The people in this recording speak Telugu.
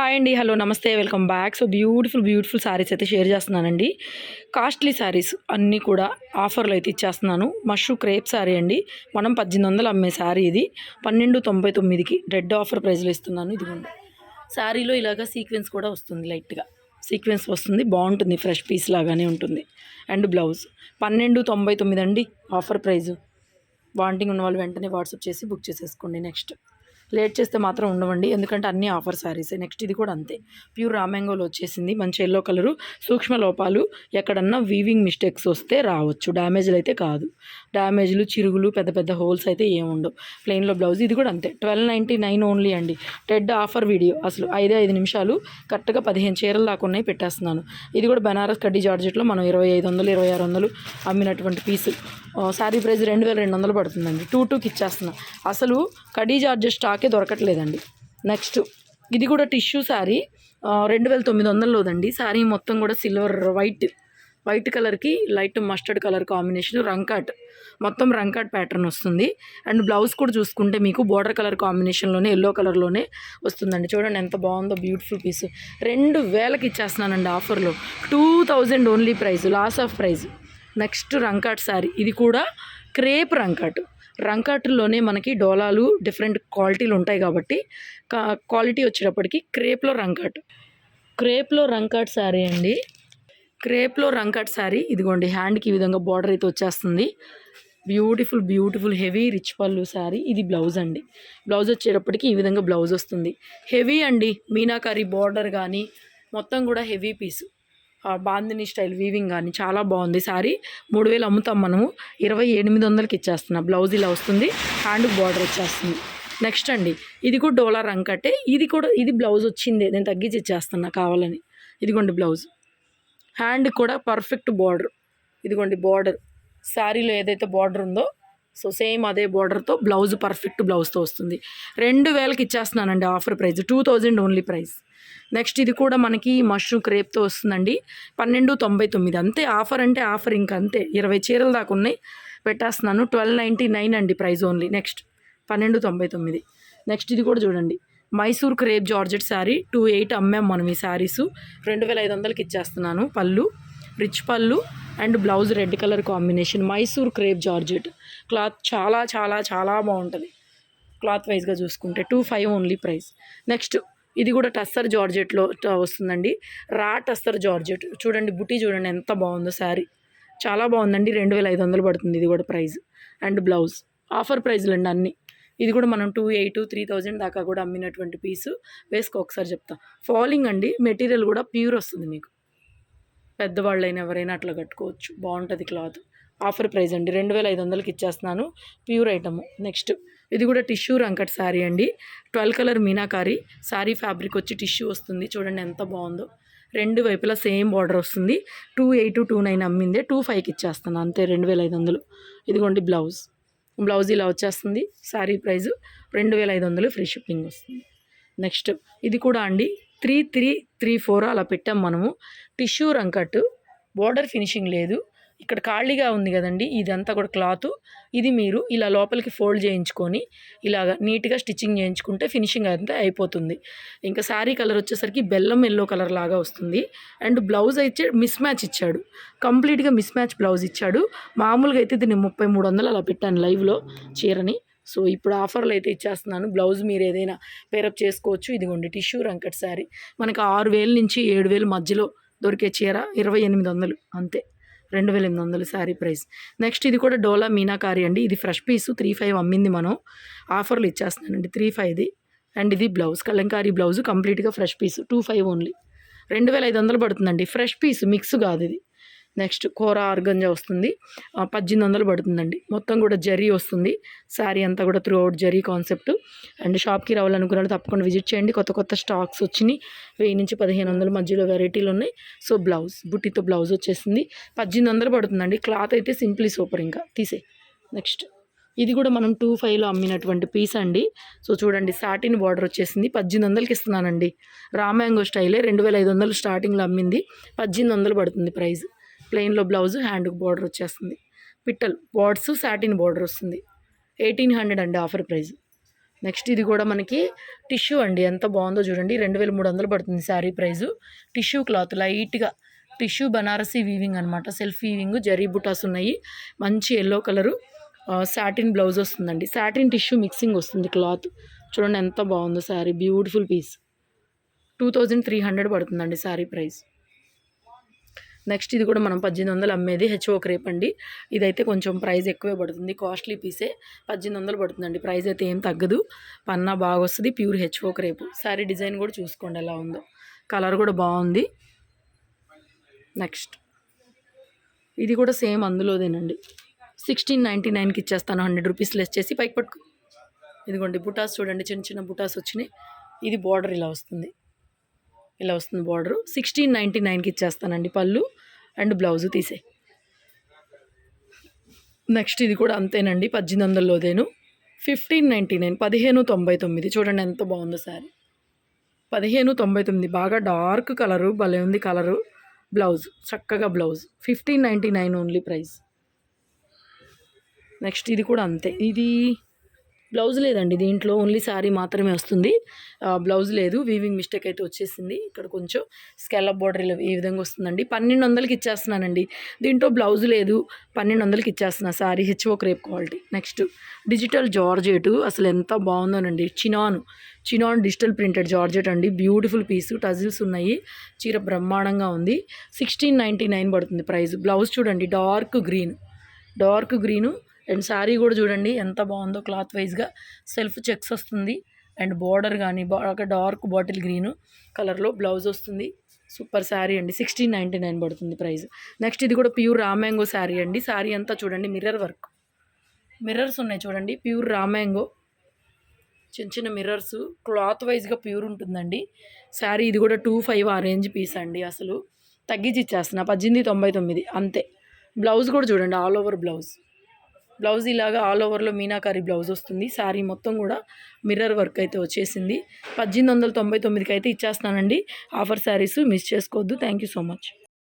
హాయ్ అండి హలో నమస్తే welcome back so beautiful beautiful saris అయితే షేర్ చేస్తున్నానండి. కాస్ట్లీ శారీస్ అన్నీ కూడా ఆఫర్లు అయితే ఇచ్చేస్తున్నాను. మష్రూ క్రేప్ శారీ అండి. మనం పద్దెనిమిది వందలు అమ్మే శారీ ఇది. పన్నెండు తొంభై తొమ్మిదికి రెడ్ ఆఫర్ ప్రైజ్లో ఇస్తున్నాను. ఇదిగోండి. శారీలో ఇలాగ సీక్వెన్స్ కూడా వస్తుంది లైట్గా సీక్వెన్స్ వస్తుంది బాగుంటుంది ఫ్రెష్ పీస్ లాగానే ఉంటుంది. అండ్ బ్లౌజ్ పన్నెండు తొంభై తొమ్మిది అండి ఆఫర్ ప్రైజు వాంటింగ్ ఉన్న వాళ్ళు వెంటనే వాట్సాప్ చేసి బుక్ చేసేసుకోండి నెక్స్ట్ లేట్ చేస్తే మాత్రం ఉండవండి. ఎందుకంటే అన్ని ఆఫర్ శారీసే నెక్స్ట్ ఇది కూడా అంతే. ప్యూర్ రామ్యాంగోలో వచ్చేసింది. మంచి ఎల్లో కలరు సూక్ష్మ లోపాలు ఎక్కడన్నా వీవింగ్ మిస్టేక్స్ వస్తే రావచ్చు. డ్యామేజ్లు అయితే కాదు. డ్యామేజ్లు చిరుగులు పెద్ద పెద్ద హోల్స్ అయితే ఏముండవు ప్లెయిన్లో బ్లౌజ్ ఇది కూడా అంతే. ట్వెల్వ్ నైంటీ నైన్ ఓన్లీ అండి. టెడ్ ఆఫర్ వీడియో అసలు ఐదే ఐదు నిమిషాలు కరెక్ట్గా పదిహేను చీరలు దాకా ఉన్నాయి పెట్టేస్తున్నాను. ఇది కూడా బనారస్ కడ్డీ జార్జెట్లో మనం ఇరవై ఐదు వందలు ఇరవై ఆరు వందలు అమ్మినటువంటి పీసు. శారీ ప్రైస్ రెండు వేల రెండు వందలు పడుతుందండి. టూ టూకి ఇచ్చేస్తున్నా. అసలు కడీ జార్జెట్ స్టాకే దొరకట్లేదండి. నెక్స్ట్ ఇది కూడా టిష్యూ శారీ. రెండు వేల తొమ్మిది వందలలోదండి. శారీ మొత్తం కూడా సిల్వర్ వైట్ వైట్ కలర్కి light mustard colour combination rangkat మొత్తం రంకాట్ ప్యాటర్న్ వస్తుంది. అండ్ బ్లౌజ్ కూడా చూసుకుంటే మీకు బోర్డర్ కలర్ కాంబినేషన్లోనే ఎల్లో కలర్లోనే వస్తుందండి. చూడండి ఎంత బాగుందో బ్యూటిఫుల్ పీస్. రెండు వేలకి ఇచ్చేస్తున్నానండి ఆఫర్లో. Two thousand only price loss of price. Next rangkat sari ఇది కూడా క్రేప్ రంకాట్ రంకాట్లోనే మనకి డోలాలు డిఫరెంట్ క్వాలిటీలు ఉంటాయి కాబట్టి క్వాలిటీ వచ్చేటప్పటికి క్రేప్లో రంకాట్ క్రేప్లో రంకాట్ శారీ అండి. క్రేప్లో రంకట్ శారీ. ఇదిగోండి హ్యాండ్కి ఈ విధంగా బార్డర్ అయితే వచ్చేస్తుంది. బ్యూటిఫుల్ బ్యూటిఫుల్ హెవీ రిచ్ పళ్ళు శారీ. ఇది బ్లౌజ్ అండి. బ్లౌజ్ వచ్చేటప్పటికి ఈ విధంగా బ్లౌజ్ వస్తుంది. హెవీ అండి మీనాకారి బార్డర్ కానీ మొత్తం కూడా heavy piece. Bandhani style weaving కానీ చాలా బాగుంది సారీ మూడు వేలు అమ్ముతాం మనము. ఇరవై ఎనిమిది వందలకి ఇచ్చేస్తున్నా. బ్లౌజ్ ఇలా వస్తుంది. హ్యాండ్ బార్డర్ వచ్చేస్తుంది. నెక్స్ట్ అండి ఇది కూడా డోలా రంగ్ కట్టే. ఇది కూడా ఇది బ్లౌజ్ వచ్చింది. నేను తగ్గించి ఇచ్చేస్తున్నా కావాలని. ఇదిగోండి బ్లౌజ్. హ్యాండ్ కూడా పర్ఫెక్ట్ బార్డర్. ఇదిగోండి బార్డర్. శారీలో ఏదైతే బార్డర్ ఉందో సో సేమ్ అదే బార్డర్తో బ్లౌజ్ పర్ఫెక్ట్ బ్లౌజ్తో వస్తుంది. రెండు వేలకి ఇచ్చేస్తున్నానండి offer price. Two thousand only price. Next ఇది కూడా మనకి మష్రూమ్ క్రేప్తో వస్తుందండి. పన్నెండు తొంభై తొమ్మిది. అంతే ఆఫర్ అంటే ఆఫర్ ఇంకా అంతే ఇరవై చీరల దాకా ఉన్నాయి. పెట్టేస్తున్నాను. ట్వెల్వ్ నైంటీ నైన్ అండి ప్రైస్ ఓన్లీ. నెక్స్ట్ పన్నెండు తొంభై తొమ్మిది. నెక్స్ట్ ఇది కూడా చూడండి. Mysore crepe georgette sari two eight అమ్మాం మనం ఈ శారీస్. రెండు వేల ఐదు వందలకి ఇచ్చేస్తున్నాను. Pallu rich pallu and blouse red colour combination. Mysore crepe georgette. Cloth చాలా చాలా చాలా బాగుంటుంది. క్లాత్ వైజ్గా చూసుకుంటే two five only price. Next ఇది కూడా టస్సర్ జార్జెట్లో వస్తుందండి. రా టస్సర్ జార్జెట్. చూడండి బుటీ చూడండి ఎంత బాగుందో శారీ. చాలా బాగుందండి. రెండు వేల ఐదు వందలు పడుతుంది ఇది కూడా ప్రైస్. And blouse. ఆఫర్ ప్రైజ్లు అండి అన్నీ. ఇది కూడా మనం టూ ఎయిట్ త్రీ థౌజండ్ దాకా కూడా అమ్మినటువంటి పీసు వేసుకో ఒకసారి చెప్తాం. ఫాలింగ్ అండి మెటీరియల్ కూడా ప్యూర్ వస్తుంది మీకు. పెద్దవాళ్ళైనా ఎవరైనా అట్లా కట్టుకోవచ్చు. బాగుంటుంది క్లాత్ ఆఫర్ ప్రైస్ అండి రెండు వేల ఐదు వందలకి ఇచ్చేస్తున్నాను. ప్యూర్ ఐటమ్ నెక్స్ట్ ఇది కూడా టిష్యూ రంకట్ శారీ అండి. Twelve colour meenakari. Sari fabric వచ్చి టిష్యూ వస్తుంది. చూడండి ఎంత బాగుందో. రెండు వైపులా సేమ్ బార్డర్ వస్తుంది. టూ ఎయిట్ టూ నైన్ అమ్మిందే టూ ఫైవ్కి ఇచ్చేస్తాను అంతే రెండు వేల ఐదు వందలు. ఇదిగోండి బ్లౌజ్ బ్లౌజ్ ఇలా వచ్చేస్తుంది శారీ ప్రైస్ రెండు వేల ఐదు వందలు ఫ్రీ షిప్పింగ్ వస్తుంది. నెక్స్ట్ ఇది కూడా అండి త్రీ త్రీ త్రీ ఫోర్ అలా పెట్టాం మనము. టిష్యూ రంకట్టు బార్డర్ ఫినిషింగ్ లేదు. ఇక్కడ ఖాళీగా ఉంది కదండి ఇదంతా కూడా క్లాత్. ఇది మీరు ఇలా లోపలికి ఫోల్డ్ చేయించుకొని ఇలాగ నీట్గా స్టిచ్చింగ్ చేయించుకుంటే ఫినిషింగ్ అంతా అయిపోతుంది. ఇంకా శారీ కలర్ వచ్చేసరికి బెల్లం ఎల్లో కలర్ లాగా వస్తుంది. అండ్ బ్లౌజ్ అయితే మిస్ మ్యాచ్ ఇచ్చాడు. కంప్లీట్గా మిస్ మ్యాచ్ బ్లౌజ్ ఇచ్చాడు. మామూలుగా అయితే దీన్ని ముప్పై మూడు వందలు అలా పెట్టాను లైవ్లో చీరని. సో ఇప్పుడు ఆఫర్లు అయితే ఇచ్చేస్తున్నాను. బ్లౌజ్ మీరు ఏదైనా పేరప్ చేసుకోవచ్చు. ఇదిగోండి టిష్యూ రంకట్ శారీ. మనకి ఆరు వేల నుంచి ఏడు వేల మధ్యలో దొరికే చీర ఇరవై ఎనిమిది వందలు అంతే. రెండు వేల ఎనిమిది వందలు శారీ ప్రైస్. నెక్స్ట్ ఇది కూడా డోలా మీనాకారి అండి. ఇది ఫ్రెష్ పీసు త్రీ ఫైవ్ అమ్మింది మనం. ఆఫర్లు ఇచ్చేస్తున్నానండి. త్రీ ఫైవ్ది అండ్ ఇది బ్లౌజ్ కలంకారీ బ్లౌజ్ కంప్లీట్గా fresh piece two five only. రెండు వేల ఐదు వందలు పడుతుందండి. ఫ్రెష్ పీస్ మిక్స్ కాదు ఇది. నెక్స్ట్ కూర ఆర్గంజా వస్తుంది. పద్దెనిమిది వందలు పడుతుందండి. మొత్తం కూడా జరీ వస్తుంది. శారీ అంతా కూడా throughout zari concept and షాప్కి రావాలనుకున్న తప్పకుండా విజిట్ చేయండి. కొత్త కొత్త స్టాక్స్ వచ్చినాయి. వెయ్యి నుంచి పదిహేను వందల మధ్యలో వెరైటీలు ఉన్నాయి. సో బ్లౌజ్ బుట్టితో బ్లౌజ్ వచ్చేసింది. పద్దెనిమిది వందలు పడుతుందండి. క్లాత్ అయితే సింప్లీ సూపర్ ఇంకా. తీసే. నెక్స్ట్. ఇది కూడా మనం టూ ఫైవ్లో అమ్మినటువంటి పీస్ అండి. సో చూడండి సాటిన్ బార్డర్ వచ్చేసింది. పద్దెనిమిది వందలకి ఇస్తున్నానండి. రామ్యాంగో స్టైలే. రెండు వేల ఐదు వందలు స్టార్టింగ్లో అమ్మింది. పద్దెనిమిది వందలు పడుతుంది ప్రైస్. ప్లెయిన్లో బ్లౌజ్ హ్యాండ్కి బార్డర్ వచ్చేస్తుంది. పిట్టల్ బార్డ్స్ సాటిన్ బార్డర్ వస్తుంది. ఎయిటీన్ హండ్రెడ్ అండి ఆఫర్ ప్రైస్. నెక్స్ట్ ఇది కూడా మనకి టిష్యూ అండి. ఎంత బాగుందో చూడండి. రెండు వేల మూడు వందలు పడుతుంది శారీ ప్రైజు. టిష్యూ క్లాత్ లైట్గా టిష్యూ బనారసీ వీవింగ్ అనమాట సెల్ఫ్ వీవింగ్ జరీ బుటాస్ ఉన్నాయి. మంచి ఎల్లో కలరు సాటిన్ బ్లౌజ్ వస్తుందండి. సాటిన్ టిష్యూ మిక్సింగ్ వస్తుంది క్లాత్. చూడండి ఎంత బాగుందో sari. Beautiful piece. Two thousand three hundred పడుతుందండి శారీ ప్రైస్. నెక్స్ట్ ఇది కూడా మనం పద్దెనిమిది వందలు అమ్మేది హెచ్ఓ క్రేప్ అండి. ఇదైతే కొంచెం ప్రైస్ ఎక్కువే పడుతుంది. కాస్ట్లీ పీసే పద్దెనిమిది వందలు పడుతుందండి. ప్రైస్ అయితే ఏం తగ్గదు. పన్నా బాగా వస్తుంది pure H O crepe. Sari design కూడా చూసుకోండి ఎలా ఉందో. కలర్ కూడా బాగుంది. నెక్స్ట్. ఇది కూడా సేమ్ అందులోదేనండి. సిక్స్టీన్ నైంటీ నైన్కి ఇచ్చేస్తాను. హండ్రెడ్ రూపీస్ లెస్ చేసి పైకి పట్టుకో. ఇదిగోండి బుటాస్ చూడండి. చిన్న చిన్న బుటాస్ వచ్చినాయి. ఇది బార్డర్ ఇలా వస్తుంది. ఇలా వస్తుంది బార్డర్. సిక్స్టీన్ నైంటీ నైన్కి ఇచ్చేస్తానండి పళ్ళు అండ్ బ్లౌజు తీసే. నెక్స్ట్ ఇది కూడా అంతేనండి పద్దెనిమిది వందల్లోదేను. ఫిఫ్టీన్ నైంటీ నైన్ పదిహేను తొంభై తొమ్మిది. చూడండి ఎంత బాగుందో సార్ పదిహేను తొంభై తొమ్మిది బాగా డార్క్ కలరు భలే ఉంది కలరు. బ్లౌజ్ చక్కగా blouse. Fifteen ninety nine only price. Next ఇది కూడా అంతే. ఇది బ్లౌజ్ లేదండి దీంట్లో ఓన్లీ శారీ మాత్రమే వస్తుంది. బ్లౌజ్ లేదు వీవింగ్ మిస్టేక్ అయితే వచ్చేసింది. ఇక్కడ కొంచెం స్కెలప్ బార్డర్ ఈ విధంగా వస్తుందండి. పన్నెండు వందలకి ఇచ్చేస్తున్నానండి. దీంట్లో బ్లౌజ్ లేదు పన్నెండు వందలకి ఇచ్చేస్తున్నా sari H O crepe quality next digital georgette అసలు ఎంత బాగుందోనండి. Chinon chinon digital printed georgette అండి. బ్యూటిఫుల్ పీస్ టజిల్స్ ఉన్నాయి. చీర బ్రహ్మాండంగా ఉంది. సిక్స్టీన్ నైంటీ నైన్ పడుతుంది ప్రైస్. బ్లౌజ్ చూడండి dark green dark green and sari కూడా చూడండి ఎంత బాగుందో క్లాత్ వైజ్గా సెల్ఫ్ చెక్స్ వస్తుంది. అండ్ బార్డర్ కానీ బాగా డార్క్ బాటిల్ గ్రీన్ కలర్లో బ్లౌజ్ వస్తుంది. సూపర్ శారీ అండి. సిక్స్టీన్ నైంటీ నైన్ పడుతుంది ప్రైస్. నెక్స్ట్ ఇది కూడా ప్యూర్ రామ్యాంగో శారీ అండి. శారీ అంతా చూడండి మిర్రర్ వర్క్. మిర్రర్స్ ఉన్నాయి చూడండి ప్యూర్ రామ్యాంగో చిన్న చిన్న మిర్రర్స్. క్లాత్ వైజ్గా ప్యూర్ ఉంటుందండి. శారీ ఇది కూడా టూ ఫైవ్ ఆ రేంజ్ పీస్ అండి అసలు. తగ్గించి ఇచ్చేస్తున్నా పద్దెనిమిది తొంభై తొమ్మిది అంతే. బ్లౌజ్ కూడా చూడండి ఆల్ ఓవర్ బ్లౌజ్. బ్లౌజ్ ఇలాగా ఆల్ ఓవర్లో మీనాకారి బ్లౌజ్ వస్తుంది. శారీ మొత్తం కూడా మిర్రర్ వర్క్ అయితే వచ్చేసింది. పద్దెనిమిది వందల తొంభై తొమ్మిదికి అయితే ఇచ్చేస్తానండి ఆఫర్ శారీస్ మిస్ చేసుకోవద్దు. Thank you so much.